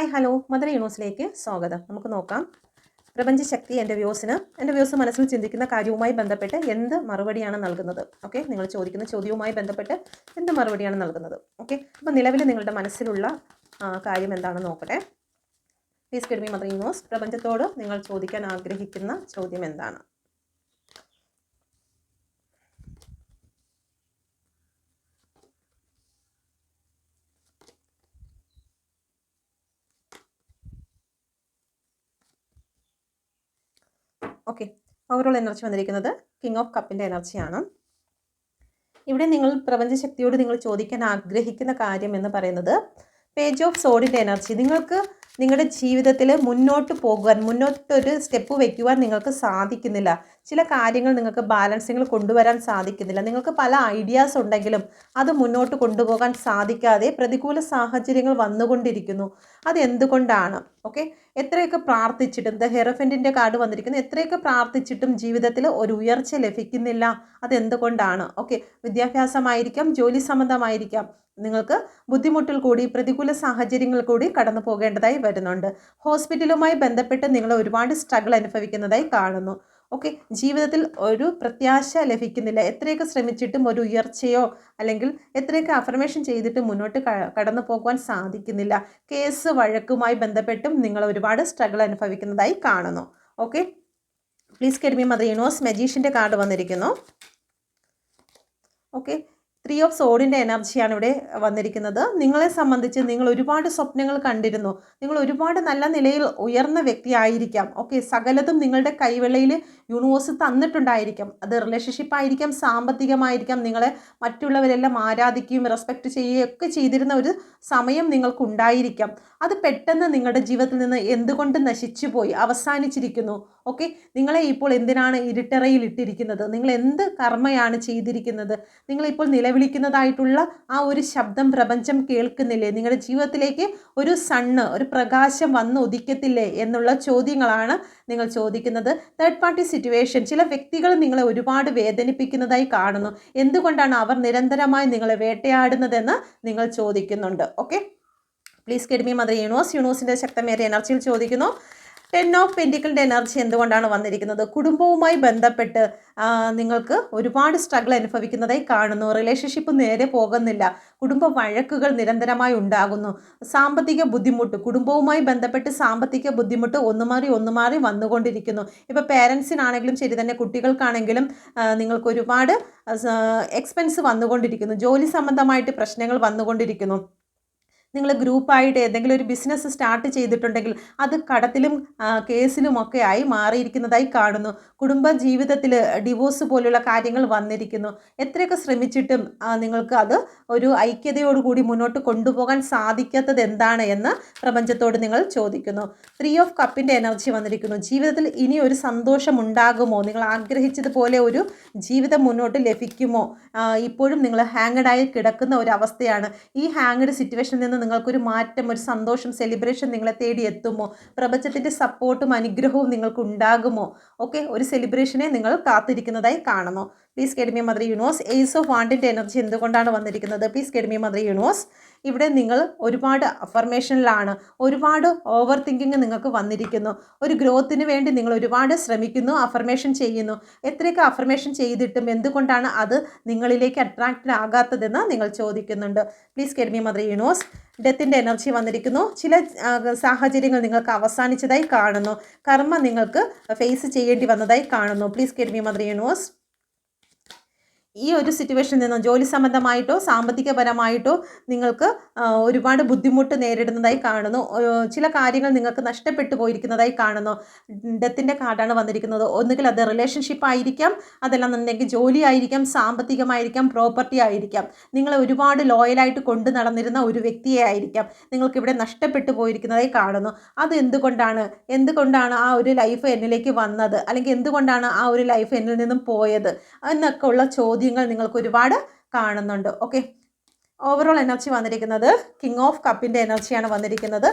Hi hello mother യൂണിവേഴ്സിലേക്ക് സ്വാഗതം. നമുക്ക് നോക്കാം. പ്രപഞ്ചശക്തി എന്റെ വ്യൂസിന്. എന്റെ വ്യൂസ് മനസ്സിൽ ചിന്തിക്കുന്ന കാര്യവുമായി ബന്ധപ്പെട്ട് എന്ത് മറുപടിയാണ് നൽകുന്നത്? ഓക്കെ നിങ്ങൾ ചോദിക്കുന്ന ചോദ്യവുമായി ബന്ധപ്പെട്ട് എന്ത് മറുപടിയാണ് നൽകുന്നത്? ഓക്കെ അപ്പോൾ നിലവിൽ നിങ്ങളുടെ മനസ്സിലുള്ള കാര്യം എന്താണെന്ന് നോക്കട്ടെ. Please guide me Mother Universe പ്രപഞ്ചത്തോട് നിങ്ങൾ ചോദിക്കാൻ ആഗ്രഹിക്കുന്ന ചോദ്യം എന്താണ്? ഓക്കെ ഓവറോൾ എനർജി വന്നിരിക്കുന്നത് കിങ് ഓഫ് കപ്പിന്റെ എനർജിയാണ് ഇവിടെ നിങ്ങൾ പ്രപഞ്ചശക്തിയോട് നിങ്ങൾ ചോദിക്കാൻ ആഗ്രഹിക്കുന്ന കാര്യം എന്ന് പറയുന്നത് പേജ് ഓഫ് സോഡിന്റെ എനർജി നിങ്ങൾക്ക് നിങ്ങളുടെ ജീവിതത്തിൽ മുന്നോട്ട് പോകുവാൻ മുന്നോട്ടൊരു സ്റ്റെപ്പ് വയ്ക്കുവാൻ നിങ്ങൾക്ക് സാധിക്കുന്നില്ല. ചില കാര്യങ്ങൾ നിങ്ങൾക്ക് ബാലൻസിങ്ങൾ കൊണ്ടുവരാൻ സാധിക്കുന്നില്ല. നിങ്ങൾക്ക് പല ഐഡിയാസ് ഉണ്ടെങ്കിലും അത് മുന്നോട്ട് കൊണ്ടുപോകാൻ സാധിക്കാതെ പ്രതികൂല സാഹചര്യങ്ങൾ വന്നുകൊണ്ടിരിക്കുന്നു. അത് എന്തുകൊണ്ടാണ് ഓക്കെ എത്രയൊക്കെ പ്രാർത്ഥിച്ചിട്ടും ദ ഹെറഫന്റിന്റെ കാർഡ് വന്നിരിക്കുന്നു. എത്രയൊക്കെ പ്രാർത്ഥിച്ചിട്ടും ജീവിതത്തിൽ ഒരു ഉയർച്ച ലഭിക്കുന്നില്ല. അതെന്തുകൊണ്ടാണ്? ഓക്കെ വിദ്യാഭ്യാസമായിരിക്കാം ജോലി സംബന്ധമായിരിക്കാം. നിങ്ങൾക്ക് ബുദ്ധിമുട്ടിൽ കൂടി പ്രതികൂല സാഹചര്യങ്ങൾ കൂടി കടന്നു പോകേണ്ടതായി വരുന്നുണ്ട് ഹോസ്പിറ്റലുമായി ബന്ധപ്പെട്ട് നിങ്ങൾ ഒരുപാട് സ്ട്രഗിൾ അനുഭവിക്കുന്നതായി കാണുന്നു. ഓക്കെ ജീവിതത്തിൽ ഒരു പ്രത്യാശ ലഭിക്കുന്നില്ല. എത്രയൊക്കെ ശ്രമിച്ചിട്ടും ഒരു ഉയർച്ചയോ അല്ലെങ്കിൽ എത്രയൊക്കെ അഫർമേഷൻ ചെയ്തിട്ട് മുന്നോട്ട് കടന്നു പോകുവാൻ സാധിക്കുന്നില്ല. കേസ് വഴക്കുമായി ബന്ധപ്പെട്ടും നിങ്ങൾ ഒരുപാട് സ്ട്രഗിൾ അനുഭവിക്കുന്നതായി കാണുന്നു. ഓക്കെ പ്ലീസ് കെഡ്മി മദർ യൂണിവേഴ്സ് മജീഷിന്റെ കാർഡ് വന്നിരിക്കുന്നു. ഓക്കെ ത്രീ ഓഫ് സോഡിന്റെ എനർജിയാണ് ഇവിടെ വന്നിരിക്കുന്നത്. നിങ്ങളെ സംബന്ധിച്ച് നിങ്ങൾ ഒരുപാട് സ്വപ്നങ്ങൾ കണ്ടിരുന്നു. നിങ്ങൾ ഒരുപാട് നല്ല നിലയിൽ ഉയർന്ന വ്യക്തിയായിരിക്കാം. ഓക്കെ സകലതും നിങ്ങളുടെ കൈവെള്ളയിൽ യൂണിവേഴ്സ് തന്നിട്ടുണ്ടായിരിക്കാം. അത് റിലേഷൻഷിപ്പ് ആയിരിക്കാം സാമ്പത്തികമായിരിക്കാം നിങ്ങളെ മറ്റുള്ളവരെല്ലാം ആരാധിക്കുകയും റെസ്പെക്റ്റ് ചെയ്യുകയും ഒക്കെ ചെയ്തിരുന്ന ഒരു സമയം നിങ്ങൾക്കുണ്ടായിരിക്കാം. അത് പെട്ടെന്ന് നിങ്ങളുടെ ജീവിതത്തിൽ നിന്ന് എന്തുകൊണ്ട് നശിച്ചു പോയി അവസാനിച്ചിരിക്കുന്നു? ഓക്കെ നിങ്ങളെ ഇപ്പോൾ എന്തിനാണ് ഇരുട്ടറയിൽ ഇട്ടിരിക്കുന്നത്? നിങ്ങൾ എന്ത് കർമ്മയാണ് ചെയ്തിരിക്കുന്നത്? നിങ്ങളിപ്പോൾ നിലവിളിക്കുന്നതായിട്ടുള്ള ആ ഒരു ശബ്ദം പ്രപഞ്ചം കേൾക്കുന്നില്ലേ? നിങ്ങളുടെ ജീവിതത്തിലേക്ക് ഒരു സണ്ണ് ഒരു പ്രകാശം വന്ന് ഉദിക്കത്തില്ലേ എന്നുള്ള ചോദ്യങ്ങളാണ് നിങ്ങൾ ചോദിക്കുന്നത്. തേർഡ് പാർട്ടി സിറ്റുവേഷൻ ചില വ്യക്തികൾ നിങ്ങളെ ഒരുപാട് വേദനിപ്പിക്കുന്നതായി കാണുന്നു. എന്തുകൊണ്ടാണ് അവർ നിരന്തരമായി നിങ്ങളെ വേട്ടയാടുന്നതെന്ന് നിങ്ങൾ ചോദിക്കുന്നുണ്ട്. ഓക്കെ പ്ലീസ് കെഡ്മി മദർ യൂണിവേഴ്സ് യൂണിവേഴ്സിന്റെ ശക്തമേറിയ എനർജിയിൽ ചോദിക്കുന്നു. ടെൻ ഓഫ് പെന്റിക്കളുടെ എനർജി എന്തുകൊണ്ടാണ് വന്നിരിക്കുന്നത്? കുടുംബവുമായി ബന്ധപ്പെട്ട് നിങ്ങൾക്ക് ഒരുപാട് സ്ട്രഗിൾ അനുഭവിക്കുന്നതായി കാണുന്നു. റിലേഷൻഷിപ്പ് നേരെ പോകുന്നില്ല. കുടുംബ വഴക്കുകൾ നിരന്തരമായി ഉണ്ടാകുന്നു. സാമ്പത്തിക ബുദ്ധിമുട്ട് കുടുംബവുമായി ബന്ധപ്പെട്ട് സാമ്പത്തിക ബുദ്ധിമുട്ട് ഒന്ന് മാറി ഒന്ന് മാറി വന്നുകൊണ്ടിരിക്കുന്നു ഇപ്പോൾ പേരൻസിനാണെങ്കിലും ശരി തന്നെ കുട്ടികൾക്കാണെങ്കിലും നിങ്ങൾക്ക് ഒരുപാട് എക്സ്പെൻസ് വന്നുകൊണ്ടിരിക്കുന്നു. ജോലി സംബന്ധമായിട്ട് പ്രശ്നങ്ങൾ വന്നുകൊണ്ടിരിക്കുന്നു. നിങ്ങൾ ഗ്രൂപ്പായിട്ട് ഏതെങ്കിലും ഒരു ബിസിനസ് സ്റ്റാർട്ട് ചെയ്തിട്ടുണ്ടെങ്കിൽ അത് കടത്തിലും കേസിലും ഒക്കെ ആയി മാറിയിരിക്കുന്നതായി കാണുന്നു. കുടുംബ ജീവിതത്തിൽ ഡിവോഴ്സ് പോലുള്ള കാര്യങ്ങൾ വന്നിരിക്കുന്നു. എത്രയൊക്കെ ശ്രമിച്ചിട്ടും നിങ്ങൾക്ക് അത് ഒരു ഐക്യതയോടുകൂടി മുന്നോട്ട് കൊണ്ടുപോകാൻ സാധിക്കാത്തത് എന്താണ് എന്ന് പ്രപഞ്ചത്തോട് നിങ്ങൾ ചോദിക്കുന്നു. ത്രീ ഓഫ് കപ്പിന്റെ എനർജി വന്നിരിക്കുന്നു. ജീവിതത്തിൽ ഇനി ഒരു സന്തോഷം ഉണ്ടാകുമോ? നിങ്ങൾ ആഗ്രഹിച്ചതുപോലെ ഒരു ജീവിതം മുന്നോട്ട് ലഭിക്കുമോ? ഇപ്പോഴും നിങ്ങൾ ഹാങ്ഡായി കിടക്കുന്ന ഒരു അവസ്ഥയാണ്. ഈ ഹാങ്ഡ് സിറ്റുവേഷനിൽ നിന്ന് നിങ്ങൾക്കൊരു മാറ്റം ഒരു സന്തോഷം സെലിബ്രേഷൻ നിങ്ങളെ തേടി എത്തുമോ? പ്രപഞ്ചത്തിന്റെ സപ്പോർട്ടും അനുഗ്രഹവും നിങ്ങൾക്ക് ഉണ്ടാകുമോ? ഓക്കെ ഒരു സെലിബ്രേഷനെ നിങ്ങൾ കാത്തിരിക്കുന്നതായി കാണുന്നു. Please കെഡ്മി mother universe ace of വാണ്ടിന്റെ എനർജി എന്തുകൊണ്ടാണ് വന്നിരിക്കുന്നത്? പ്ലീസ് കെഡ്മി മദർ യൂണിവേഴ്സ് ഇവിടെ നിങ്ങൾ ഒരുപാട് അഫർമേഷനിലാണ് ഒരുപാട് ഓവർ തിങ്കിങ് നിങ്ങൾക്ക് വന്നിരിക്കുന്നു. ഒരു ഗ്രോത്തിന് വേണ്ടി നിങ്ങൾ ഒരുപാട് ശ്രമിക്കുന്നു അഫർമേഷൻ ചെയ്യുന്നു. എത്രയൊക്കെ അഫർമേഷൻ ചെയ്തിട്ടും എന്തുകൊണ്ടാണ് അത് നിങ്ങളിലേക്ക് അട്രാക്റ്റഡ് ആകാത്തതെന്ന് നിങ്ങൾ ചോദിക്കുന്നുണ്ട്. Please guide me Mother Universe ഡെത്തിന്റെ energy വന്നിരിക്കുന്നു. ചില സാഹചര്യങ്ങൾ നിങ്ങൾക്ക് അവസാനിച്ചതായി കാണുന്നു. കർമ്മ നിങ്ങൾക്ക് ഫേസ് ചെയ്യേണ്ടി വന്നതായി കാണുന്നു. പ്ലീസ് കെഡ്മി മദർ യൂണിവേഴ്സ് ഈ ഒരു സിറ്റുവേഷനിൽ നിന്നും ജോലി സംബന്ധമായിട്ടോ സാമ്പത്തികപരമായിട്ടോ നിങ്ങൾക്ക് ഒരുപാട് ബുദ്ധിമുട്ട് നേരിടുന്നതായി കാണുന്നു. ചില കാര്യങ്ങൾ നിങ്ങൾക്ക് നഷ്ടപ്പെട്ടു പോയിരിക്കുന്നതായി കാണുന്നു. ഡെത്തിന്റെ കാർഡാണ് വന്നിരിക്കുന്നത്. ഒന്നുകിൽ അത് റിലേഷൻഷിപ്പ് ആയിരിക്കാം അതല്ലെന്നുണ്ടെങ്കിൽ ജോലി ആയിരിക്കാം സാമ്പത്തികമായിരിക്കാം പ്രോപ്പർട്ടി ആയിരിക്കാം. നിങ്ങളെ ഒരുപാട് ലോയലായിട്ട് കൊണ്ടു നടന്നിരുന്ന ഒരു വ്യക്തിയെ ആയിരിക്കാം നിങ്ങൾക്കിവിടെ നഷ്ടപ്പെട്ടു പോയിരിക്കുന്നതായി കാണുന്നു. അത് എന്തുകൊണ്ടാണ്? എന്തുകൊണ്ടാണ് ആ ഒരു ലൈഫ് എന്നിലേക്ക് വന്നത്? അല്ലെങ്കിൽ എന്തുകൊണ്ടാണ് ആ ഒരു ലൈഫ് എന്നിൽ നിന്നും പോയത്? എന്നൊക്കെ ഉള്ള ചോദ്യങ്ങൾ നിങ്ങൾക്ക് ഒരുപാട് കാണുന്നുണ്ട്. ഓക്കെ ഓവറോൾ എനർജി വന്നിരിക്കുന്നത് കിങ് ഓഫ് കപ്പിന്റെ എനർജിയാണ് വന്നിരിക്കുന്നത്.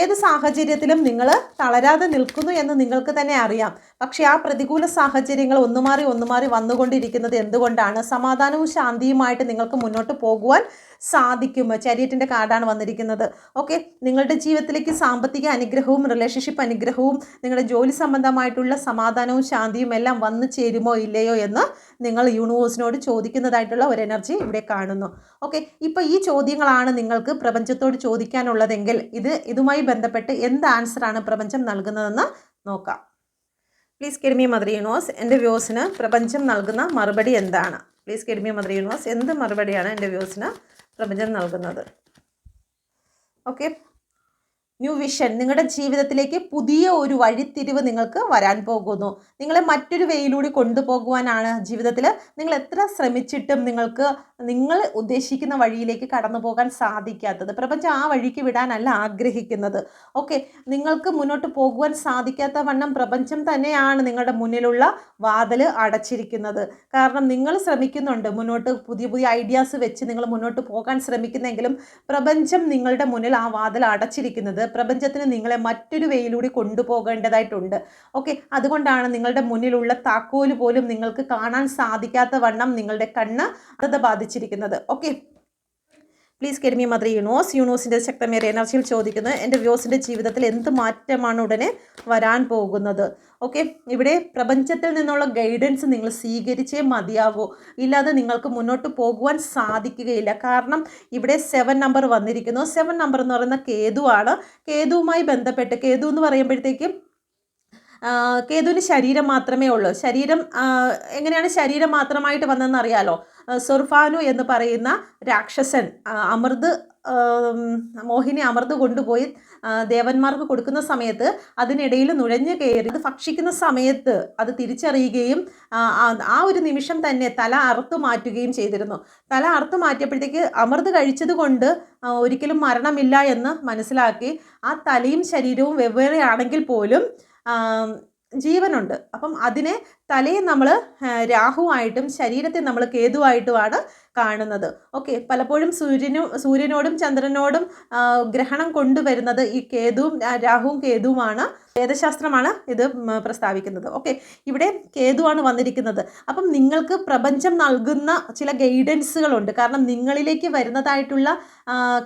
ഏത് സാഹചര്യത്തിലും നിങ്ങൾ തളരാതെ നിൽക്കുന്നു എന്ന് നിങ്ങൾക്ക് തന്നെ അറിയാം. പക്ഷേ ആ പ്രതികൂല സാഹചര്യങ്ങൾ ഒന്നു മാറി ഒന്നു മാറി വന്നുകൊണ്ടിരിക്കുന്നത് എന്തുകൊണ്ടാണ്? സമാധാനവും ശാന്തിയുമായിട്ട് നിങ്ങൾക്ക് മുന്നോട്ട് പോകുവാൻ സാധിക്കും. ചരിയറ്റിന്റെ കാർഡാണ് വന്നിരിക്കുന്നത്. ഓക്കെ? നിങ്ങളുടെ ജീവിതത്തിലേക്ക് സാമ്പത്തിക അനുഗ്രഹവും റിലേഷൻഷിപ്പ് അനുഗ്രഹവും നിങ്ങളുടെ ജോലി സംബന്ധമായിട്ടുള്ള സമാധാനവും ശാന്തിയും എല്ലാം വന്നു ചേരുമോ ഇല്ലയോ എന്ന് നിങ്ങൾ യൂണിവേഴ്സിനോട് ചോദിക്കുന്നതായിട്ടുള്ള ഒരു എനർജി ഇവിടെ കാണുന്നു. ഓക്കെ? ഇപ്പോൾ ഈ ചോദ്യങ്ങളാണ് നിങ്ങൾക്ക് പ്രപഞ്ചത്തോട് ചോദിക്കാനുള്ളതെങ്കിൽ ഇത് ഇതുമായി ബന്ധപ്പെട്ട് എന്ത് ആൻസറാണ് പ്രപഞ്ചം നൽകുന്നതെന്ന് നോക്കാം. പ്ലീസ് കെഡ്മി മദർ യൂണിവേഴ്സ് എന്റെ വ്യൂസിന് പ്രപഞ്ചം നൽകുന്ന മറുപടി എന്താണ്? പ്ലീസ് കെഡ്മി മദർ യൂണിവേഴ്സ് എന്ത് മറുപടിയാണ് എന്റെ വ്യൂസിന് പ്രപഞ്ചം നൽകുന്നത്. Okay new vision. നിങ്ങളുടെ ജീവിതത്തിലേക്ക് പുതിയ ഒരു വഴിത്തിരിവ് നിങ്ങൾക്ക് വരാൻ പോകുന്നു. നിങ്ങളെ മറ്റൊരു വേയിലൂടെ കൊണ്ടുപോകുവാനാണ് ജീവിതത്തിൽ നിങ്ങൾ എത്ര ശ്രമിച്ചിട്ടും നിങ്ങൾക്ക് നിങ്ങൾ ഉദ്ദേശിക്കുന്ന വഴിയിലേക്ക് കടന്നു പോകാൻ സാധിക്കാത്തത്. പ്രപഞ്ചം ആ വഴിക്ക് വിടാനല്ല ആഗ്രഹിക്കുന്നത്. ഓക്കെ. നിങ്ങൾക്ക് മുന്നോട്ട് പോകുവാൻ സാധിക്കാത്ത വണ്ണം പ്രപഞ്ചം തന്നെയാണ് നിങ്ങളുടെ മുന്നിലുള്ള വാതിൽ അടച്ചിരിക്കുന്നത്. കാരണം നിങ്ങൾ ശ്രമിക്കുന്നുണ്ട്. മുന്നോട്ട് പുതിയ പുതിയ ഐഡിയാസ് വെച്ച് നിങ്ങൾ മുന്നോട്ട് പോകാൻ ശ്രമിക്കുന്നെങ്കിലും പ്രപഞ്ചം നിങ്ങളുടെ മുന്നിൽ ആ വാതിൽ അടച്ചിരിക്കുന്നത് പ്രപഞ്ചത്തിന് നിങ്ങളെ മറ്റൊരു വേയിലൂടെ കൊണ്ടുപോകേണ്ടതായിട്ടുണ്ട്. ഓക്കെ അതുകൊണ്ടാണ് നിങ്ങളുടെ മുന്നിലുള്ള താക്കോൽ പോലും നിങ്ങൾക്ക് കാണാൻ സാധിക്കാത്ത വണ്ണം നിങ്ങളുടെ കണ്ണ് അത് ബാധിച്ചിരിക്കുന്നത്. ഓക്കെ പ്ലീസ് കെരിമി മദർ യൂണോസ് യൂണോസിന്റെ ശക്തമേറിയ എനർജിയിൽ ചോദിക്കുന്നത് എന്റെ വ്യൂസിന്റെ ജീവിതത്തിൽ എന്ത് മാറ്റമാണ് ഉടനെ വരാൻ പോകുന്നത്? ഓക്കെ ഇവിടെ പ്രപഞ്ചത്തിൽ നിന്നുള്ള ഗൈഡൻസ് നിങ്ങൾ സ്വീകരിച്ചേ മതിയാകൂ ഇല്ലാതെ നിങ്ങൾക്ക് മുന്നോട്ട് പോകുവാൻ സാധിക്കുകയില്ല. കാരണം ഇവിടെ സെവൻ നമ്പർ വന്നിരിക്കുന്നു. സെവൻ നമ്പർ എന്ന് പറയുന്ന കേതുവാണ്. കേതുവുമായി ബന്ധപ്പെട്ട് കേതു എന്ന് പറയുമ്പോഴത്തേക്കും കേതുവിന് ശരീരം മാത്രമേ ഉള്ളൂ. ശരീരം എങ്ങനെയാണ് ശരീരം മാത്രമായിട്ട് വന്നതെന്ന് അറിയാലോ? സുർഫാനു എന്ന് പറയുന്ന രാക്ഷസൻ അമൃത് മോഹിനി അമൃത് കൊണ്ടുപോയി ദേവന്മാർക്ക് കൊടുക്കുന്ന സമയത്ത് അതിനിടയിൽ നുഴഞ്ഞു കയറി അത് ഭക്ഷിക്കുന്ന സമയത്ത് അത് തിരിച്ചറിയുകയും ആ ഒരു നിമിഷം തന്നെ തല അറുത്തു മാറ്റുകയും ചെയ്തിരുന്നു. തല അറുത്തു മാറ്റിയപ്പോഴത്തേക്ക് അമൃത് കഴിച്ചത് കൊണ്ട് ഒരിക്കലും മരണമില്ല എന്ന് മനസ്സിലാക്കി ആ തലയും ശരീരവും വെവ്വേറെ ആണെങ്കിൽ പോലും ജീവനുണ്ട്. അപ്പം അതിനെ തലയെ നമ്മൾ രാഹുവായിട്ടും ശരീരത്തെ നമ്മൾ കേതുവായിട്ടുമാണ് കാണുന്നത്. ഓക്കെ പലപ്പോഴും സൂര്യനും സൂര്യനോടും ചന്ദ്രനോടും ഗ്രഹണം കൊണ്ടുവരുന്നത് ഈ കേതുവും രാഹുവും കേതുവുമാണ്. വേദശാസ്ത്രമാണ് ഇത് പ്രസ്താവിക്കുന്നത്. ഓക്കെ ഇവിടെ കേതുവാണ് വന്നിരിക്കുന്നത്. അപ്പം നിങ്ങൾക്ക് പ്രപഞ്ചം നൽകുന്ന ചില ഗൈഡൻസുകളുണ്ട്. കാരണം നിങ്ങളിലേക്ക് വരുന്നതായിട്ടുള്ള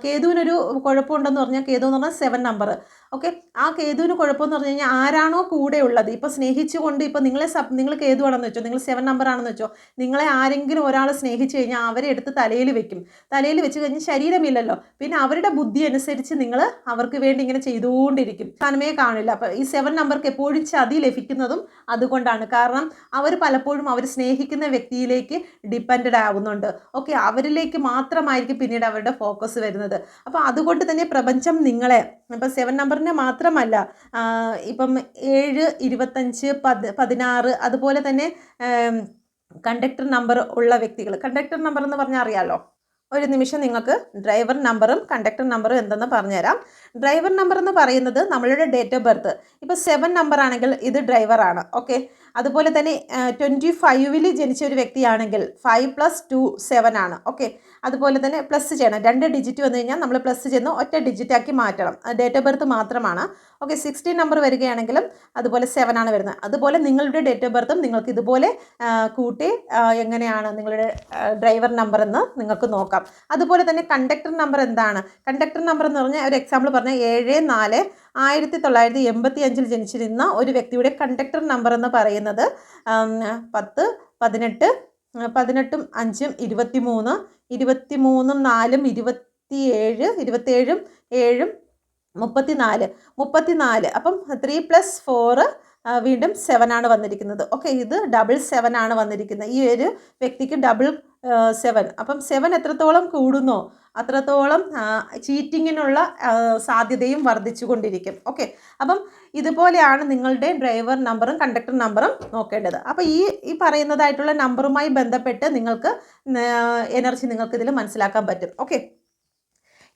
കേതുവിനൊരു കുഴപ്പമുണ്ടെന്ന് പറഞ്ഞാൽ കേതു എന്ന് പറഞ്ഞാൽ സെവൻ നമ്പർ ഓക്കെ? ആ കേതുവിന് കുഴപ്പമെന്ന് പറഞ്ഞു കഴിഞ്ഞാൽ ആരാണോ കൂടെ ഉള്ളത് ഇപ്പോൾ സ്നേഹിച്ചുകൊണ്ട് ഇപ്പോൾ നിങ്ങളെ സബ് നിങ്ങൾ കേതുവാണെന്ന് വെച്ചോ നിങ്ങൾ സെവൻ നമ്പർ ആണെന്ന് വെച്ചോ നിങ്ങളെ ആരെങ്കിലും ഒരാൾ സ്നേഹിച്ചു കഴിഞ്ഞാൽ അവരെ എടുത്ത് തലയിൽ വെക്കും. തലയിൽ വെച്ച് കഴിഞ്ഞാൽ ശരീരമില്ലല്ലോ. പിന്നെ അവരുടെ ബുദ്ധി അനുസരിച്ച് നിങ്ങൾ അവർക്ക് വേണ്ടി ഇങ്ങനെ ചെയ്തുകൊണ്ടിരിക്കും. സ്ഥാനമേ കാണില്ല. അപ്പോൾ ഈ സെവൻ നമ്പർക്ക് എപ്പോഴും ചതി ലഭിക്കുന്നതും അതുകൊണ്ടാണ്. കാരണം അവർ പലപ്പോഴും അവർ സ്നേഹിക്കുന്ന വ്യക്തിയിലേക്ക് ഡിപ്പെൻഡ് ആവുന്നുണ്ട്. ഓക്കെ? അവരിലേക്ക് മാത്രമായിരിക്കും പിന്നീട് അവരുടെ ഫോക്കസ് വരുന്നത്. അപ്പോൾ അതുകൊണ്ട് തന്നെ പ്രപഞ്ചം നിങ്ങളെ ഇപ്പം സെവൻ നമ്പറിനെ മാത്രമല്ല ഇപ്പം ഏഴ് ഇരുപത്തഞ്ച് പത് പതിനാറ് അതുപോലെ തന്നെ കണ്ടക്ടർ നമ്പർ ഉള്ള വ്യക്തികൾ. കണ്ടക്ടർ നമ്പർ എന്ന് പറഞ്ഞാൽ അറിയാമല്ലോ ഒരു നിമിഷം നിങ്ങൾക്ക് ഡ്രൈവർ നമ്പറും കണ്ടക്ടർ നമ്പറും എന്തെന്ന് പറഞ്ഞുതരാം. ഡ്രൈവർ നമ്പർ എന്ന് പറയുന്നത് നമ്മളുടെ ഡേറ്റ് ഓഫ് ബർത്ത്. ഇപ്പോൾ സെവൻ നമ്പർ ആണെങ്കിൽ ഇത് ഡ്രൈവറാണ് ഓക്കെ? അതുപോലെ തന്നെ ട്വന്റി ഫൈവിൽ ജനിച്ച ഒരു വ്യക്തിയാണെങ്കിൽ ഫൈവ് പ്ലസ് ടു സെവൻ ആണ്. ഓക്കെ അതുപോലെ തന്നെ പ്ലസ് ചെയ്യണം. രണ്ട് ഡിജിറ്റ് വന്നു കഴിഞ്ഞാൽ നമ്മൾ പ്ലസ് ചെയ്യുന്ന ഒറ്റ ഡിജിറ്റാക്കി മാറ്റണം. ഡേറ്റ് ഓഫ് ബർത്ത് മാത്രമാണ്. ഓക്കെ സിക്സ്റ്റീൻ നമ്പർ വരികയാണെങ്കിലും അതുപോലെ സെവൻ ആണ് വരുന്നത്. അതുപോലെ നിങ്ങളുടെ ഡേറ്റ് ഓഫ് ബർത്തും നിങ്ങൾക്ക് ഇതുപോലെ കൂട്ടി എങ്ങനെയാണ് നിങ്ങളുടെ ഡ്രൈവർ നമ്പർ എന്ന് നിങ്ങൾക്ക് നോക്കാം. അതുപോലെ തന്നെ കണ്ടക്ടർ നമ്പർ എന്താണ്? കണ്ടക്ടർ നമ്പർ എന്ന് പറഞ്ഞാൽ ഒരു എക്സാമ്പിൾ പറഞ്ഞാൽ ഏഴ് നാല് ആയിരത്തി തൊള്ളായിരത്തി എൺപത്തി അഞ്ചിൽ ജനിച്ചിരുന്ന ഒരു വ്യക്തിയുടെ കണ്ടക്ടർ നമ്പർ എന്ന് പറയുന്നത് പത്ത് പതിനെട്ട് പതിനെട്ടും അഞ്ചും ഇരുപത്തി മൂന്ന് ഇരുപത്തി മൂന്നും നാലും ഇരുപത്തി ഏഴ് ഇരുപത്തേഴും ഏഴും മുപ്പത്തി നാല് മുപ്പത്തി നാല് അപ്പം ത്രീ പ്ലസ് ഫോറ് വീണ്ടും സെവൻ ആണ് വന്നിരിക്കുന്നത്. ഓക്കെ ഇത് ഡബിൾ സെവൻ ആണ് വന്നിരിക്കുന്നത്. ഈ ഒരു വ്യക്തിക്ക് ഡബിൾ സെവൻ അപ്പം സെവൻ എത്രത്തോളം കൂടുന്നോ അത്രത്തോളം ചീറ്റിങ്ങിനുള്ള സാധ്യതയും വർദ്ധിച്ചു കൊണ്ടിരിക്കും ഓക്കെ. അപ്പം ഇതുപോലെയാണ് നിങ്ങളുടെ ഡ്രൈവർ നമ്പറും കണ്ടക്ടർ നമ്പറും നോക്കേണ്ടത്. അപ്പോൾ ഈ ഈ പറയുന്നതായിട്ടുള്ള നമ്പറുമായി ബന്ധപ്പെട്ട് നിങ്ങൾക്ക് എനർജി നിങ്ങൾക്ക് ഇതിൽ മനസ്സിലാക്കാൻ പറ്റും. ഓക്കെ.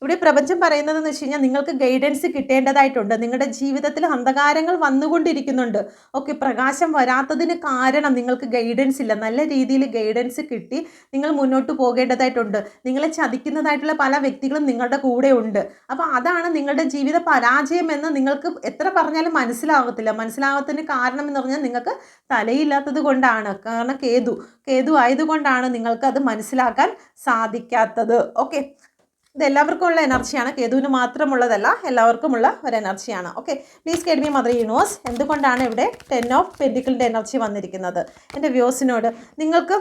ഇവിടെ പ്രപഞ്ചം പറയുന്നതെന്ന് വെച്ച് കഴിഞ്ഞാൽ നിങ്ങൾക്ക് ഗൈഡൻസ് കിട്ടേണ്ടതായിട്ടുണ്ട്. നിങ്ങളുടെ ജീവിതത്തിൽ അന്ധകാരങ്ങൾ വന്നുകൊണ്ടിരിക്കുന്നുണ്ട്. ഓക്കെ പ്രകാശം വരാത്തതിന് കാരണം നിങ്ങൾക്ക് ഗൈഡൻസ് ഇല്ല. നല്ല രീതിയിൽ ഗൈഡൻസ് കിട്ടി നിങ്ങൾ മുന്നോട്ട് പോകേണ്ടതായിട്ടുണ്ട്. നിങ്ങളെ ചതിക്കുന്നതായിട്ടുള്ള പല വ്യക്തികളും നിങ്ങളുടെ കൂടെ ഉണ്ട്. അപ്പോൾ അതാണ് നിങ്ങളുടെ ജീവിത പരാജയം എന്ന് നിങ്ങൾക്ക് എത്ര പറഞ്ഞാലും മനസ്സിലാകത്തില്ല മനസ്സിലാകത്തതിന് കാരണം എന്ന് പറഞ്ഞാൽ നിങ്ങൾക്ക് തലയില്ലാത്തത് കൊണ്ടാണ്. കാരണം കേതു. കേതു ആയതുകൊണ്ടാണ് നിങ്ങൾക്ക് അത് മനസ്സിലാക്കാൻ സാധിക്കാത്തത്. ഓക്കെ ഇത് എല്ലാവർക്കും ഉള്ള എനർജിയാണ്. കേതുവിന് മാത്രമുള്ളതല്ല എല്ലാവർക്കുമുള്ള ഒരു എനർജിയാണ്. ഓക്കെ പ്ലീസ് കേഡ്മി മദർ യൂണിവേഴ്സ് എന്തുകൊണ്ടാണ് ഇവിടെ ടെൻ ഓഫ് പെന്റിക്കിളിന്റെ എനർജി വന്നിരിക്കുന്നത്? എന്റെ വ്യൂസിനോട് നിങ്ങൾക്ക്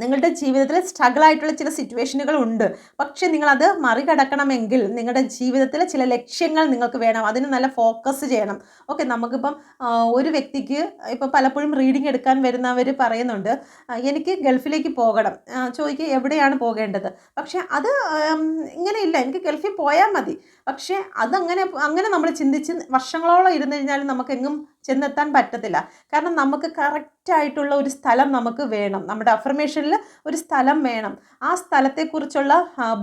നിങ്ങളുടെ ജീവിതത്തിൽ സ്ട്രഗിൾ ആയിട്ടുള്ള ചില സിറ്റുവേഷനുകൾ ഉണ്ട് പക്ഷേ നിങ്ങളത് മറികടക്കണമെങ്കിൽ നിങ്ങളുടെ ജീവിതത്തിലെ ചില ലക്ഷ്യങ്ങൾ നിങ്ങൾക്ക് വേണം. അതിന് നല്ല ഫോക്കസ് ചെയ്യണം. ഓക്കെ നമുക്കിപ്പം ഒരു വ്യക്തിക്ക് ഇപ്പം പലപ്പോഴും റീഡിംഗ് എടുക്കാൻ വരുന്നവർ പറയുന്നുണ്ട് എനിക്ക് ഗൾഫിലേക്ക് പോകണം. ചോദിക്കുക എവിടെയാണ് പോകേണ്ടത്? പക്ഷേ അത് ഇങ്ങനെയില്ല. എനിക്ക് ഗൾഫിൽ പോയാൽ മതി. പക്ഷേ അതങ്ങനെ അങ്ങനെ നമ്മൾ ചിന്തിച്ച് വർഷങ്ങളോളം ഇരുന്ന് കഴിഞ്ഞാൽ നമുക്കെങ്ങും ചെന്നെത്താൻ പറ്റത്തില്ല. കാരണം നമുക്ക് കറക്റ്റായിട്ടുള്ള ഒരു സ്ഥലം നമുക്ക് വേണം. നമ്മുടെ അഫർമേഷനിൽ ഒരു സ്ഥലം വേണം. ആ സ്ഥലത്തെക്കുറിച്ചുള്ള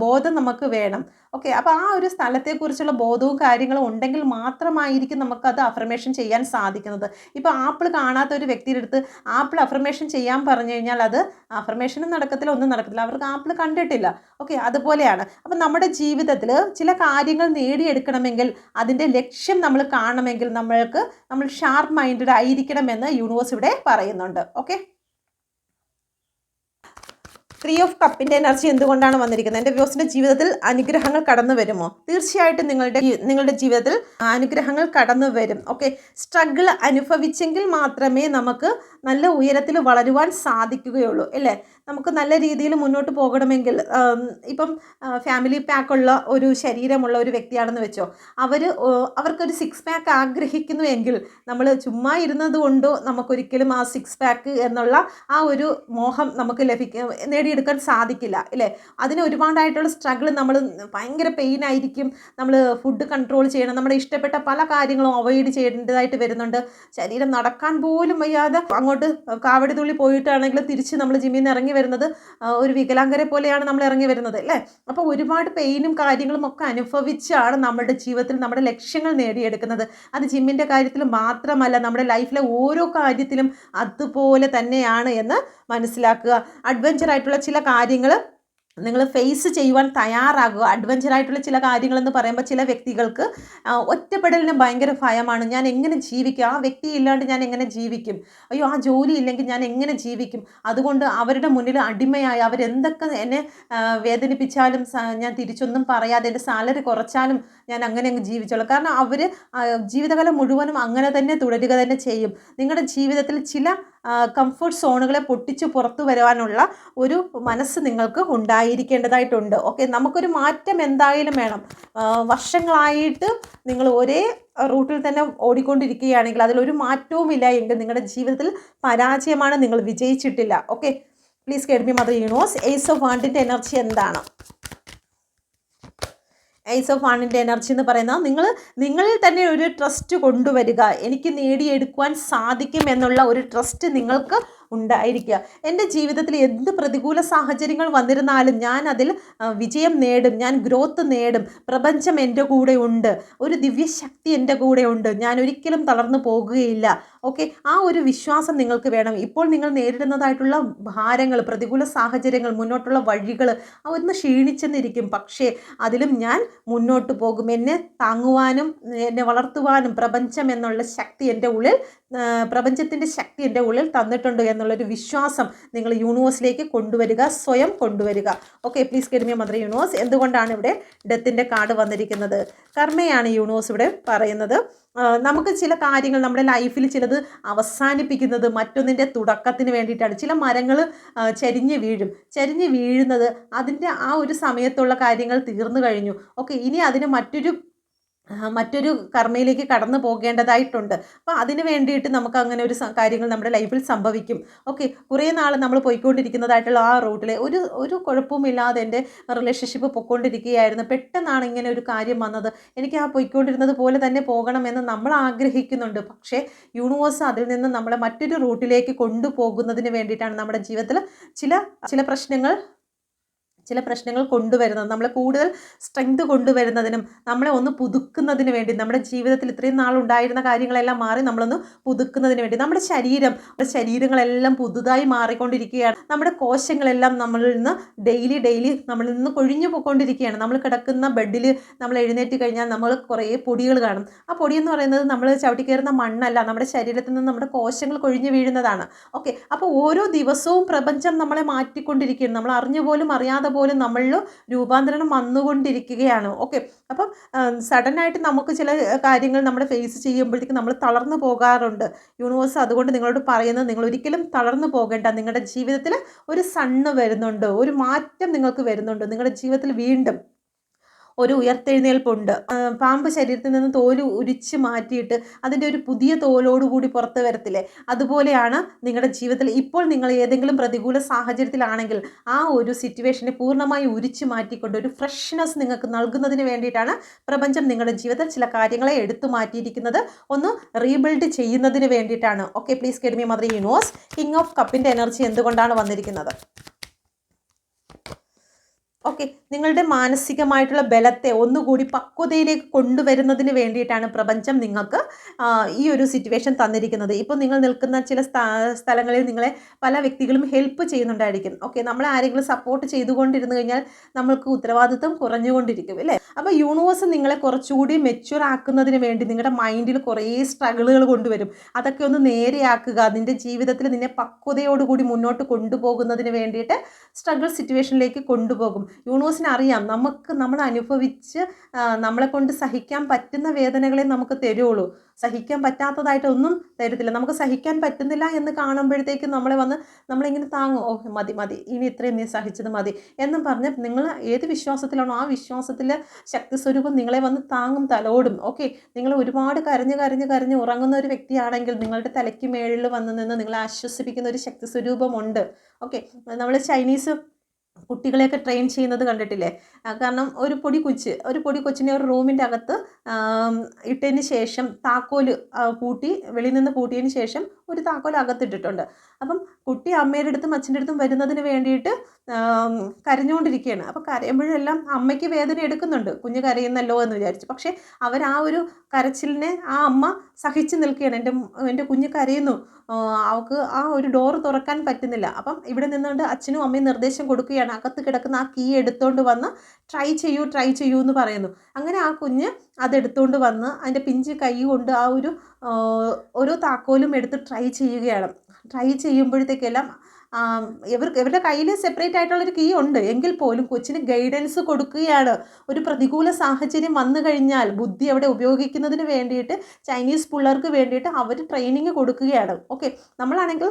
ബോധം നമുക്ക് വേണം. ഓക്കെ അപ്പോൾ ആ ഒരു സ്ഥലത്തെക്കുറിച്ചുള്ള ബോധവും കാര്യങ്ങളും ഉണ്ടെങ്കിൽ മാത്രമായിരിക്കും നമുക്കത് അഫർമേഷൻ ചെയ്യാൻ സാധിക്കുന്നത്. ഇപ്പോൾ ആപ്പിൾ കാണാത്ത ഒരു വ്യക്തിയുടെ അടുത്ത് ആപ്പിൾ അഫർമേഷൻ ചെയ്യാൻ പറഞ്ഞു കഴിഞ്ഞാൽ അത് അഫർമേഷനും നടക്കത്തില്ല ഒന്നും നടക്കത്തില്ല. അവർക്ക് ആപ്പിൾ കണ്ടിട്ടില്ല. ഓക്കെ അതുപോലെയാണ്. അപ്പം നമ്മുടെ ജീവിതത്തിൽ ചില കാര്യങ്ങൾ നേടിയെടുക്കണമെങ്കിൽ അതിന്റെ ലക്ഷ്യം നമ്മൾ കാണണമെങ്കിൽ നമ്മൾക്ക് നമ്മൾ ഷാർപ്പ് മൈൻഡഡ് ആയിരിക്കണമെന്ന് യൂണിവേഴ്സ് ഇവിടെ പറയുന്നുണ്ട്. ഓക്കെ ത്രീ ഓഫ് കപ്പിന്റെ എനർജി എന്തുകൊണ്ടാണ് വന്നിരിക്കുന്നത്? എന്റെ വ്യൂസിന്റെ ജീവിതത്തിൽ അനുഗ്രഹങ്ങൾ കടന്നു വരുമോ? തീർച്ചയായിട്ടും നിങ്ങളുടെ നിങ്ങളുടെ ജീവിതത്തിൽ അനുഗ്രഹങ്ങൾ കടന്നു വരും. ഓക്കെ സ്ട്രഗിൾ അനുഭവിച്ചെങ്കിൽ മാത്രമേ നമുക്ക് നല്ല ഉയരത്തിൽ വളരുവാൻ സാധിക്കുകയുള്ളൂ. അല്ലേ? നമുക്ക് നല്ല രീതിയിൽ മുന്നോട്ട് പോകണമെങ്കിൽ ഇപ്പം ഫാമിലി പാക്കുള്ള ഒരു ശരീരമുള്ള ഒരു വ്യക്തിയാണെന്ന് വെച്ചോ അവർ അവർക്കൊരു സിക്സ് പാക്ക് ആഗ്രഹിക്കുന്നു എങ്കിൽ നമ്മൾ ചുമ്മാ ഇരുന്നത് കൊണ്ടോ നമുക്കൊരിക്കലും ആ സിക്സ് പാക്ക് എന്നുള്ള ആ ഒരു മോഹം നമുക്ക് ലഭിക്ക നേടിയെടുക്കാൻ സാധിക്കില്ല അല്ലേ അതിന് ഒരുപാടായിട്ടുള്ള സ്ട്രഗിൾ നമ്മൾ ഭയങ്കര പെയിൻ ആയിരിക്കും നമ്മൾ ഫുഡ് കൺട്രോൾ ചെയ്യണം നമ്മുടെ ഇഷ്ടപ്പെട്ട പല കാര്യങ്ങളും അവോയ്ഡ് ചെയ്യേണ്ടതായിട്ട് വരുന്നുണ്ട്. ശരീരം നടക്കാൻ പോലും വയ്യാതെ അങ്ങോട്ട് കാവടി തുള്ളി പോയിട്ടാണെങ്കിൽ തിരിച്ച് നമ്മൾ ജിമ്മിൽ നിന്ന് ഇറങ്ങി വരുന്നത് ഒരു വികലാംഗരെ പോലെയാണ് നമ്മൾ ഇറങ്ങി വരുന്നത് അല്ലേ? അപ്പോൾ ഒരുപാട് പെയിനും കാര്യങ്ങളും ഒക്കെ അനുഭവിച്ചാണ് നമ്മുടെ ജീവിതത്തിൽ നമ്മുടെ ലക്ഷ്യങ്ങൾ നേടിയെടുക്കുന്നത്. അത് ജിമ്മിന്റെ കാര്യത്തിൽ മാത്രമല്ല നമ്മുടെ ലൈഫിലെ ഓരോ കാര്യത്തിലും അതുപോലെ തന്നെയാണ് എന്ന് മനസ്സിലാക്കുക. അഡ്വഞ്ചർ ആയിട്ടുള്ള ചില കാര്യങ്ങൾ നിങ്ങൾ ഫേസ് ചെയ്യുവാൻ തയ്യാറാകുക. അഡ്വഞ്ചർ ആയിട്ടുള്ള ചില കാര്യങ്ങളെന്ന് പറയുമ്പോൾ ചില വ്യക്തികൾക്ക് ഒറ്റപ്പെടലിന് ഭയങ്കര ഭയമാണ്. ഞാൻ എങ്ങനെ ജീവിക്കും? ആ വ്യക്തി ഇല്ലാണ്ട് ഞാൻ എങ്ങനെ ജീവിക്കും? അയ്യോ ആ ജോലി ഇല്ലെങ്കിൽ ഞാൻ എങ്ങനെ ജീവിക്കും? അതുകൊണ്ട് അവരുടെ മുന്നിൽ അടിമയായി അവരെന്തൊക്കെ എന്നെ വേദനിപ്പിച്ചാലും ഞാൻ തിരിച്ചൊന്നും പറയാതെ എന്റെ സാലറി കുറച്ചാലും ഞാൻ അങ്ങനെ അങ്ങ് ജീവിച്ചോളൂ. കാരണം അവർ ജീവിതകാലം മുഴുവനും അങ്ങനെ തന്നെ തുടരുക തന്നെ ചെയ്യും. നിങ്ങളുടെ ജീവിതത്തിൽ ചില കംഫർട്ട് സോണുകളെ പൊട്ടിച്ച് പുറത്തു വരുവാനുള്ള ഒരു മനസ്സ് നിങ്ങൾക്ക് ഉണ്ടായിരിക്കേണ്ടതായിട്ടുണ്ട്. ഓക്കെ നമുക്കൊരു മാറ്റം എന്തായാലും വേണം. വർഷങ്ങളായിട്ട് നിങ്ങൾ ഒരേ റൂട്ടിൽ തന്നെ ഓടിക്കൊണ്ടിരിക്കുകയാണെങ്കിൽ അതിലൊരു മാറ്റവും ഇല്ല എങ്കിൽ നിങ്ങളുടെ ജീവിതത്തിൽ പരാജയമാണ് നിങ്ങൾ വിജയിച്ചിട്ടില്ല. ഓക്കെ പ്ലീസ് കേഡ്മി മദർ യൂണിവേഴ്സ് എയ്സ് ഓഫ് വാണ്ടിന്റെ എനർജി എന്താണ്? ഐസ് ഓഫ് ആണിന്റെ എനർജി എന്ന് പറയുന്നത് നിങ്ങൾ നിങ്ങളിൽ തന്നെ ഒരു ട്രസ്റ്റ് കൊണ്ടുവരിക. എനിക്ക് നേടിയെടുക്കുവാൻ സാധിക്കും എന്നുള്ള ഒരു ട്രസ്റ്റ് നിങ്ങൾക്ക് ഉണ്ടായിരിക്കുക. എന്റെ ജീവിതത്തിൽ എന്ത് പ്രതികൂല സാഹചര്യങ്ങൾ വന്നിരുന്നാലും ഞാൻ അതിൽ വിജയം നേടും. ഞാൻ ഗ്രോത്ത് നേടും. പ്രപഞ്ചം എന്റെ കൂടെ ഉണ്ട്. ഒരു ദിവ്യശക്തി എന്റെ കൂടെ ഉണ്ട്. ഞാൻ ഒരിക്കലും തളർന്നു പോകുകയില്ല. ഓക്കെ? ആ ഒരു വിശ്വാസം നിങ്ങൾക്ക് വേണം. ഇപ്പോൾ നിങ്ങൾ നേരിടുന്നതായിട്ടുള്ള ഭാരങ്ങൾ പ്രതികൂല സാഹചര്യങ്ങൾ മുന്നോട്ടുള്ള വഴികൾ ഒന്ന് ക്ഷീണിച്ചെന്നിരിക്കും. പക്ഷേ അതിലും ഞാൻ മുന്നോട്ട് പോകും. എന്നെ താങ്ങുവാനും എന്നെ വളർത്തുവാനും പ്രപഞ്ചം എന്നുള്ള ശക്തി എന്റെ ഉള്ളിൽ പ്രപഞ്ചത്തിന്റെ ശക്തി എന്റെ ഉള്ളിൽ തന്നിട്ടുണ്ട് എന്നുള്ളൊരു വിശ്വാസം നിങ്ങൾ യൂണിവേഴ്സിലേക്ക് കൊണ്ടുവരിക സ്വയം കൊണ്ടുവരിക. ഓക്കെ പ്ലീസ് കെടുമിയ മദർ യൂണിവേഴ്സ് എന്തുകൊണ്ടാണ് ഇവിടെ ഡെത്തിന്റെ കാർഡ് വന്നിരിക്കുന്നത്? കർമ്മയാണ് യൂണിവേഴ്സ് ഇവിടെ പറയുന്നത്. നമുക്ക് ചില കാര്യങ്ങൾ നമ്മുടെ ലൈഫിൽ ചിലത് അവസാനിപ്പിക്കുന്നത് മറ്റൊന്നിന്റെ തുടക്കത്തിന് വേണ്ടിയിട്ടാണ്. ചില മരങ്ങൾ ചരിഞ്ഞ് വീഴും. ചരിഞ്ഞ് വീഴുന്നത് അതിന്റെ ആ ഒരു സമയത്തുള്ള കാര്യങ്ങൾ തീർന്നു കഴിഞ്ഞു. ഓക്കെ ഇനി അതിന് മറ്റൊരു മറ്റൊരു കർമ്മയിലേക്ക് കടന്നു പോകേണ്ടതായിട്ടുണ്ട്. അപ്പോൾ അതിന് വേണ്ടിയിട്ട് നമുക്ക് അങ്ങനെ ഒരു കാര്യങ്ങൾ നമ്മുടെ ലൈഫിൽ സംഭവിക്കും. ഓക്കെ കുറേ നാൾ നമ്മൾ പോയിക്കൊണ്ടിരിക്കുന്നതായിട്ടുള്ള ആ റൂട്ടിൽ ഒരു ഒരു കുഴപ്പമില്ലാതെ എന്റെ റിലേഷൻഷിപ്പ് പൊയ്ക്കൊണ്ടിരിക്കുകയായിരുന്നു. പെട്ടെന്നാണ് ഇങ്ങനെ ഒരു കാര്യം വന്നത്. എനിക്ക് ആ പോയിക്കൊണ്ടിരുന്നത് പോലെ തന്നെ പോകണമെന്ന് നമ്മൾ ആഗ്രഹിക്കുന്നുണ്ട്. പക്ഷേ യൂണിവേഴ്സ് അതിൽ നിന്ന് നമ്മളെ മറ്റൊരു റൂട്ടിലേക്ക് കൊണ്ടുപോകുന്നതിന് വേണ്ടിയിട്ടാണ് നമ്മുടെ ജീവിതത്തിൽ ചില ചില പ്രശ്നങ്ങൾ ചില പ്രശ്നങ്ങൾ കൊണ്ടുവരുന്നത് നമ്മളെ കൂടുതൽ സ്ട്രെങ്ത് കൊണ്ടുവരുന്നതിനും നമ്മളെ ഒന്ന് പുതുക്കുന്നതിന് വേണ്ടി നമ്മുടെ ജീവിതത്തിൽ ഇത്രയും നാളുണ്ടായിരുന്ന കാര്യങ്ങളെല്ലാം മാറി നമ്മളൊന്ന് പുതുക്കുന്നതിന് വേണ്ടി നമ്മുടെ ശരീരം നമ്മുടെ ശരീരങ്ങളെല്ലാം പുതുതായി മാറിക്കൊണ്ടിരിക്കുകയാണ്. നമ്മുടെ കോശങ്ങളെല്ലാം നമ്മളിൽ നിന്ന് ഡെയിലി ഡെയിലി നമ്മളിൽ നിന്ന് കൊഴിഞ്ഞു പോയിക്കൊണ്ടിരിക്കുകയാണ്. നമ്മൾ കിടക്കുന്ന ബെഡിൽ നമ്മൾ എഴുന്നേറ്റ് കഴിഞ്ഞാൽ നമ്മൾ കുറേ പൊടികൾ കാണും. ആ പൊടി എന്ന് പറയുന്നത് നമ്മൾ ചവിട്ടി കയറുന്ന മണ്ണല്ല നമ്മുടെ ശരീരത്തിൽ നിന്ന് നമ്മുടെ കോശങ്ങൾ കൊഴിഞ്ഞു വീഴുന്നതാണ്. ഓക്കെ അപ്പോൾ ഓരോ ദിവസവും പ്രപഞ്ചം നമ്മളെ മാറ്റിക്കൊണ്ടിരിക്കുകയാണ്. നമ്മൾ അറിഞ്ഞു പോലും അറിയാതെ പോലും നമ്മളിൽ രൂപാന്തരണം വന്നുകൊണ്ടിരിക്കുകയാണ്. ഓക്കെ അപ്പം സഡനായിട്ട് നമുക്ക് ചില കാര്യങ്ങൾ നമ്മൾ ഫേസ് ചെയ്യുമ്പോഴത്തേക്ക് നമ്മൾ തളർന്നു പോകാറുണ്ട്. യൂണിവേഴ്സ് അതുകൊണ്ട് നിങ്ങളോട് പറയുന്നത് നിങ്ങൾ ഒരിക്കലും തളർന്നു പോകേണ്ട. നിങ്ങളുടെ ജീവിതത്തിൽ ഒരു സണ്ണ് വരുന്നുണ്ട്. ഒരു മാറ്റം നിങ്ങൾക്ക് വരുന്നുണ്ട്. നിങ്ങളുടെ ജീവിതത്തിൽ വീണ്ടും ഒരു ഉയർത്തെഴുന്നേൽപ്പുണ്ട്. പാമ്പ് ശരീരത്തിൽ നിന്ന് തോൽ ഉരിച്ച് മാറ്റിയിട്ട് അതിന്റെ ഒരു പുതിയ തോലോടുകൂടി പുറത്ത് വരത്തില്ലേ? അതുപോലെയാണ് നിങ്ങളുടെ ജീവിതത്തിൽ ഇപ്പോൾ നിങ്ങൾ ഏതെങ്കിലും പ്രതികൂല സാഹചര്യത്തിലാണെങ്കിൽ ആ ഒരു സിറ്റുവേഷനെ പൂർണമായി ഉരിച്ച് മാറ്റിക്കൊണ്ട് ഒരു ഫ്രഷ്നെസ് നിങ്ങൾക്ക് നൽകുന്നതിന് വേണ്ടിയിട്ടാണ് പ്രപഞ്ചം നിങ്ങളുടെ ജീവിതത്തിൽ ചില കാര്യങ്ങളെ എടുത്തു മാറ്റിയിരിക്കുന്നത്. ഒന്ന് റീബിൽഡ് ചെയ്യുന്നതിന് വേണ്ടിയിട്ടാണ്. Okay please കെഡ്മി mother universe king of കപ്പിന്റെ എനർജി എന്തുകൊണ്ടാണ് വന്നിരിക്കുന്നത്? ഓക്കെ നിങ്ങളുടെ മാനസികമായിട്ടുള്ള ബലത്തെ ഒന്നുകൂടി പക്വതയിലേക്ക് കൊണ്ടുവരുന്നതിന് വേണ്ടിയിട്ടാണ് പ്രപഞ്ചം നിങ്ങൾക്ക് ഈ ഒരു സിറ്റുവേഷൻ തന്നിരിക്കുന്നത്. ഇപ്പോൾ നിങ്ങൾ നിൽക്കുന്ന ചില സ്ഥലങ്ങളിൽ നിങ്ങളെ പല വ്യക്തികളും ഹെൽപ്പ് ചെയ്യുന്നുണ്ടായിരിക്കും. ഓക്കെ നമ്മൾ ആരെങ്കിലും സപ്പോർട്ട് ചെയ്തുകൊണ്ടിരുന്നു കഴിഞ്ഞാൽ നമ്മൾക്ക് ഉത്തരവാദിത്വം കുറഞ്ഞുകൊണ്ടിരിക്കും അല്ലേ? അപ്പോൾ യൂണിവേഴ്സ് നിങ്ങളെ കുറച്ചുകൂടി മെച്യൂർ ആക്കുന്നതിന് വേണ്ടി നിങ്ങളുടെ മൈൻഡിൽ കുറേ സ്ട്രഗിളുകൾ കൊണ്ടുവരും. അതൊക്കെ ഒന്ന് നേരെയാക്കുക നിന്റെ ജീവിതത്തിൽ നിന്നെ പക്വതയോടുകൂടി മുന്നോട്ട് കൊണ്ടുപോകുന്നതിന് വേണ്ടിയിട്ട് സ്ട്രഗിൾ സിറ്റുവേഷനിലേക്ക് കൊണ്ടുപോകും. യൂണിവേഴ്സിന് അറിയാം നമുക്ക് നമ്മൾ അനുഭവിച്ച് നമ്മളെ കൊണ്ട് സഹിക്കാൻ പറ്റുന്ന വേദനകളെ നമുക്ക് തരുള്ളൂ. സഹിക്കാൻ പറ്റാത്തതായിട്ട് ഒന്നും തരത്തില്ല. നമുക്ക് സഹിക്കാൻ പറ്റുന്നില്ല എന്ന് കാണുമ്പോഴത്തേക്കും നമ്മളെ വന്ന് നമ്മളിങ്ങനെ താങ്ങും. ഓ മതി മതി. ഇനി ഇത്രയും നീ സഹിച്ചത് മതി. എന്നും പറഞ്ഞ് നിങ്ങൾ ഏത് വിശ്വാസത്തിലാണോ ആ വിശ്വാസത്തിൽ ശക്തി സ്വരൂപം നിങ്ങളെ വന്ന് താങ്ങും തലോടും. ഓക്കെ നിങ്ങൾ ഒരുപാട് കരഞ്ഞ് കരഞ്ഞ് കരഞ്ഞ് ഉറങ്ങുന്ന ഒരു വ്യക്തിയാണെങ്കിൽ നിങ്ങളുടെ തലയ്ക്ക് മേളിൽ വന്ന് നിന്ന് നിങ്ങളെ ആശ്വസിപ്പിക്കുന്ന ഒരു ശക്തി സ്വരൂപമുണ്ട്. ഓക്കെ നമ്മൾ ചൈനീസ് കുട്ടികളെയൊക്കെ ട്രെയിൻ ചെയ്യുന്നത് കണ്ടിട്ടില്ലേ? കാരണം ഒരു പൊടി കൊച്ച് ഒരു പൊടി കൊച്ചിനെ ഒരു റൂമിന്റെ അകത്ത് ഇട്ടതിന് ശേഷം താക്കോൽ പൂട്ടി വെളിയിൽ നിന്ന് പൂട്ടിയതിന് ശേഷം ഒരു താക്കോൽ അകത്തിട്ടിട്ടുണ്ട് അപ്പം കുട്ടി അമ്മയുടെ അടുത്തും അച്ഛന്റെ അടുത്തും വരുന്നതിന് വേണ്ടിയിട്ട് കരഞ്ഞുകൊണ്ടിരിക്കുകയാണ് അപ്പോൾ കരയുമ്പോഴെല്ലാം അമ്മയ്ക്ക് വേദന എടുക്കുന്നുണ്ട്. കുഞ്ഞ് കരയുന്നല്ലോ എന്ന് വിചാരിച്ചു. പക്ഷേ അവർ ആ ഒരു കരച്ചിലിനെ ആ അമ്മ സഹിച്ചു നിൽക്കുകയാണ്. എന്റെ എന്റെ കുഞ്ഞ് കരയുന്നു. അവൾക്ക് ആ ഒരു ഡോർ തുറക്കാൻ പറ്റുന്നില്ല. അപ്പം ഇവിടെ നിന്നുകൊണ്ട് അച്ഛനും അമ്മയും നിർദ്ദേശം കൊടുക്കുകയാണ്. അകത്ത് കിടക്കുന്ന ആ കീ എടുത്തുകൊണ്ട് വന്ന് ട്രൈ ചെയ്യൂ ട്രൈ ചെയ്യൂ എന്ന് പറയുന്നു. അങ്ങനെ ആ കുഞ്ഞ് അതെടുത്തുകൊണ്ട് വന്ന് അതിന്റെ പിഞ്ച് കൈ കൊണ്ട് ആ ഒരു ഓരോ താക്കോലും എടുത്ത് ട്രൈ ചെയ്യുകയാണ്. ട്രൈ ചെയ്യുമ്പോഴത്തേക്കെല്ലാം ഇവർക്ക് ഇവരുടെ കയ്യിൽ സെപ്പറേറ്റ് ആയിട്ടുള്ളൊരു കീ ഉണ്ട്. എങ്കിൽ പോലും കൊച്ചിന് ഗൈഡൻസ് കൊടുക്കുകയാണ്. ഒരു പ്രതികൂല സാഹചര്യം വന്നു കഴിഞ്ഞാൽ ബുദ്ധി അവിടെ ഉപയോഗിക്കുന്നതിന് വേണ്ടിയിട്ട് ചൈനീസ് പിള്ളേർക്ക് വേണ്ടിയിട്ട് അവർ ട്രെയിനിങ് കൊടുക്കുകയാണ്. ഓക്കെ നമ്മളാണെങ്കിൽ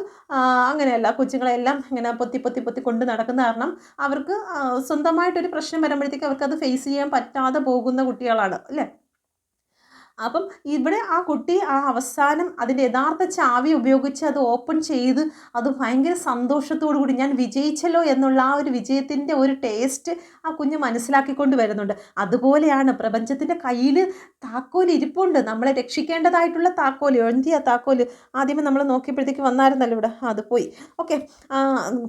അങ്ങനെയല്ല. കൊച്ചുങ്ങളെല്ലാം ഇങ്ങനെ പൊത്തി പൊത്തി പൊത്തി കൊണ്ട് നടക്കുന്ന കാരണം അവർക്ക് സ്വന്തമായിട്ടൊരു പ്രശ്നം വരുമ്പോഴത്തേക്ക് അവർക്കത് ഫേസ് ചെയ്യാൻ പറ്റാതെ പോകുന്ന കുട്ടികളാണ്. അല്ലേ? അപ്പം ഇവിടെ ആ കുട്ടി ആ അവസാനം അതിന്റെ യഥാർത്ഥ ചാവി ഉപയോഗിച്ച് അത് ഓപ്പൺ ചെയ്ത് അത് ഭയങ്കര സന്തോഷത്തോടു കൂടി ഞാൻ വിജയിച്ചല്ലോ എന്നുള്ള ആ ഒരു വിജയത്തിന്റെ ഒരു ടേസ്റ്റ് ആ കുഞ്ഞ് മനസ്സിലാക്കിക്കൊണ്ട് വരുന്നുണ്ട്. അതുപോലെയാണ് പ്രപഞ്ചത്തിന്റെ കയ്യിൽ താക്കോൽ ഇരിപ്പുണ്ട്. നമ്മളെ രക്ഷിക്കേണ്ടതായിട്ടുള്ള താക്കോൽ എന്തിയാ താക്കോൽ ആദ്യമേ നമ്മൾ നോക്കിയപ്പോഴത്തേക്ക് വന്നായിരുന്നല്ലോ ഇവിടെ. അത് പോയി. ഓക്കെ.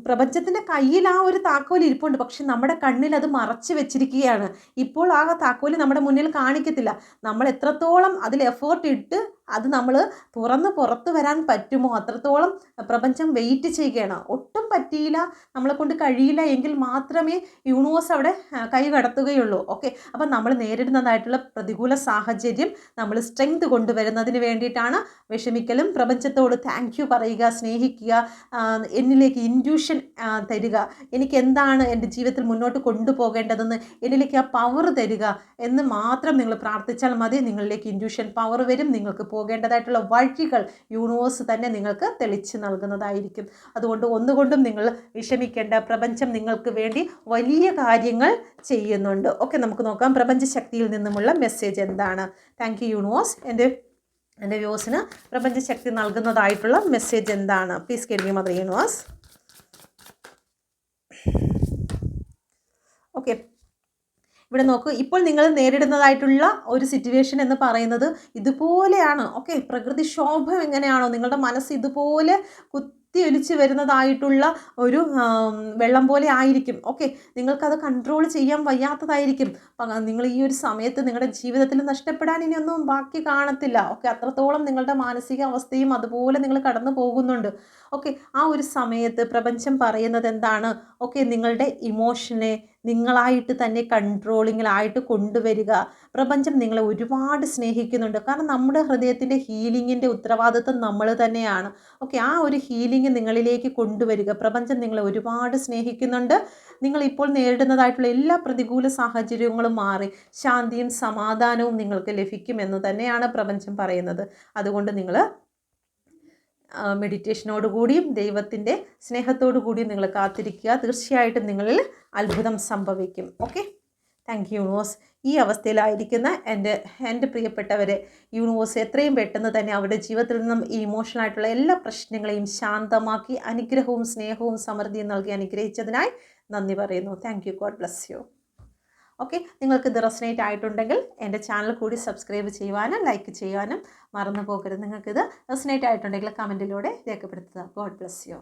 പ്രപഞ്ചത്തിന്റെ കയ്യിൽ ആ ഒരു താക്കോൽ ഇരിപ്പുണ്ട്. പക്ഷെ നമ്മുടെ കണ്ണിൽ അത് മറച്ചു വെച്ചിരിക്കുകയാണ്. ഇപ്പോൾ ആ താക്കോൽ നമ്മുടെ മുന്നിൽ കാണിക്കത്തില്ല. നമ്മൾ എത്രത്തോളം എത്രത്തോളം അതിൽ എഫേർട്ട് ഇട്ട് അത് നമ്മൾ തുറന്ന് പുറത്ത് വരാൻ പറ്റുമോ? അത്രത്തോളം പ്രപഞ്ചം വെയിറ്റ് ചെയ്യുകയാണ്. ഒട്ടും പറ്റിയില്ല. നമ്മളെ കൊണ്ട് കഴിയില്ല എങ്കിൽ മാത്രമേ യൂണിവേഴ്സ് അവിടെ കൈ കടത്തുകയുള്ളൂ ഓക്കെ അപ്പം നമ്മൾ നേരിടുന്നതായിട്ടുള്ള പ്രതികൂല സാഹചര്യം നമ്മൾ സ്ട്രെങ്ത് കൊണ്ടുവരുന്നതിന് വേണ്ടിയിട്ടാണ് വിഷമിക്കലും പ്രപഞ്ചത്തോട് താങ്ക് യു പറയുക സ്നേഹിക്കുക എന്നിലേക്ക് ഇൻഡ്യൂഷൻ തരിക. എനിക്ക് എന്താണ് എന്റെ ജീവിതത്തിൽ മുന്നോട്ട് കൊണ്ടുപോകേണ്ടതെന്ന് എന്നിലേക്ക് ആ പവർ തരിക എന്ന് മാത്രം നിങ്ങൾ പ്രാർത്ഥിച്ചാൽ മതി. നിങ്ങളിലേക്ക് ഇൻഡ്യൂഷൻ പവർ വരും. നിങ്ങൾക്ക് പോകേണ്ടതായിട്ടുള്ള വഴികൾ യൂണിവേഴ്സ് തന്നെ നിങ്ങൾക്ക് തെളിച്ച് നൽകുന്നതായിരിക്കും. അതുകൊണ്ട് ഒന്നുകൊണ്ടും നിങ്ങൾ വിഷമിക്കേണ്ട. പ്രപഞ്ചം നിങ്ങൾക്ക് വേണ്ടി വലിയ കാര്യങ്ങൾ ചെയ്യുന്നുണ്ട്. ഓക്കെ നമുക്ക് നോക്കാം പ്രപഞ്ച ശക്തിയിൽ നിന്നുമുള്ള മെസ്സേജ് എന്താണ്? താങ്ക് യു യൂണിവേഴ്സ് എന്റെ എന്റെ വ്യൂസിന് പ്രപഞ്ചശക്തി നൽകുന്നതായിട്ടുള്ള മെസ്സേജ് എന്താണ്? പ്ലീസ് കെൽവി മദർ യൂണിവേഴ്സ് ഓക്കെ ഇവിടെ നോക്കൂ ഇപ്പോൾ നിങ്ങൾ നേരിടുന്നതായിട്ടുള്ള ഒരു സിറ്റുവേഷൻ എന്ന് പറയുന്നത് ഇതുപോലെയാണ്. ഓക്കെ പ്രകൃതിക്ഷോഭം എങ്ങനെയാണോ നിങ്ങളുടെ മനസ്സ് ഇതുപോലെ കുത്തിയൊലിച്ച് വരുന്നതായിട്ടുള്ള ഒരു വെള്ളം പോലെ ആയിരിക്കും. ഓക്കെ നിങ്ങൾക്കത് കൺട്രോൾ ചെയ്യാൻ വയ്യാത്തതായിരിക്കും. നിങ്ങൾ ഈ ഒരു സമയത്ത് നിങ്ങളുടെ ജീവിതത്തിൽ നഷ്ടപ്പെടാൻ ഇനിയൊന്നും ബാക്കി കാണത്തില്ല. ഓക്കെ അത്രത്തോളം നിങ്ങളുടെ മാനസിക അവസ്ഥയും അതുപോലെ നിങ്ങൾ കടന്നു പോകുന്നുണ്ട്. ഓക്കെ ആ ഒരു സമയത്ത് പ്രപഞ്ചം പറയുന്നത് എന്താണ്? ഓക്കെ നിങ്ങളുടെ ഇമോഷനെ നിങ്ങളായിട്ട് തന്നെ കൺട്രോളിങ്ങിലായിട്ട് കൊണ്ടുവരിക. പ്രപഞ്ചം നിങ്ങളെ ഒരുപാട് സ്നേഹിക്കുന്നുണ്ട്. കാരണം നമ്മുടെ ഹൃദയത്തിന്റെ ഹീലിങ്ങിന്റെ ഉത്തരവാദിത്വം നമ്മൾ തന്നെയാണ്. ഓക്കെ ആ ഒരു ഹീലിംഗ് നിങ്ങളിലേക്ക് കൊണ്ടുവരിക. പ്രപഞ്ചം നിങ്ങളെ ഒരുപാട് സ്നേഹിക്കുന്നുണ്ട്. നിങ്ങളിപ്പോൾ നേരിടുന്നതായിട്ടുള്ള എല്ലാ പ്രതികൂല സാഹചര്യങ്ങളും മാറി ശാന്തിയും സമാധാനവും നിങ്ങൾക്ക് ലഭിക്കുമെന്ന് തന്നെയാണ് പ്രപഞ്ചം പറയുന്നത്. അതുകൊണ്ട് നിങ്ങൾ മെഡിറ്റേഷനോട് കൂടിയും ദൈവത്തിന്റെ സ്നേഹത്തോടു കൂടിയും നിങ്ങൾ കാത്തിരിക്കുക. തീർച്ചയായിട്ടും നിങ്ങളിൽ അത്ഭുതം സംഭവിക്കും. ഓക്കെ താങ്ക് യൂണിവേഴ്സ് ഈ അവസ്ഥയിലായിരിക്കുന്ന എന്റെ എന്റെ പ്രിയപ്പെട്ടവരെ യൂണിവേഴ്സ് എത്രയും പെട്ടെന്ന് തന്നെ അവരുടെ ജീവിതത്തിൽ നിന്നും ഈ ഇമോഷണലായിട്ടുള്ള എല്ലാ പ്രശ്നങ്ങളെയും ശാന്തമാക്കി അനുഗ്രഹവും സ്നേഹവും സമൃദ്ധിയും നൽകി അനുഗ്രഹിച്ചതിനായി നന്ദി പറയുന്നു. Thank you god bless you okay നിങ്ങൾക്ക് ഇത് റെസനേറ്റ് ആയിട്ടുണ്ടെങ്കിൽ എന്റെ ചാനൽ കൂടി സബ്സ്ക്രൈബ് ചെയ്യുവാനും ലൈക്ക് ചെയ്യുവാനും മറന്നു പോകരുത്. നിങ്ങൾക്കിത് റെസനേറ്റ് ആയിട്ടുണ്ടെങ്കിൽ കമന്റിലൂടെ രേഖപ്പെടുത്തുക. God bless U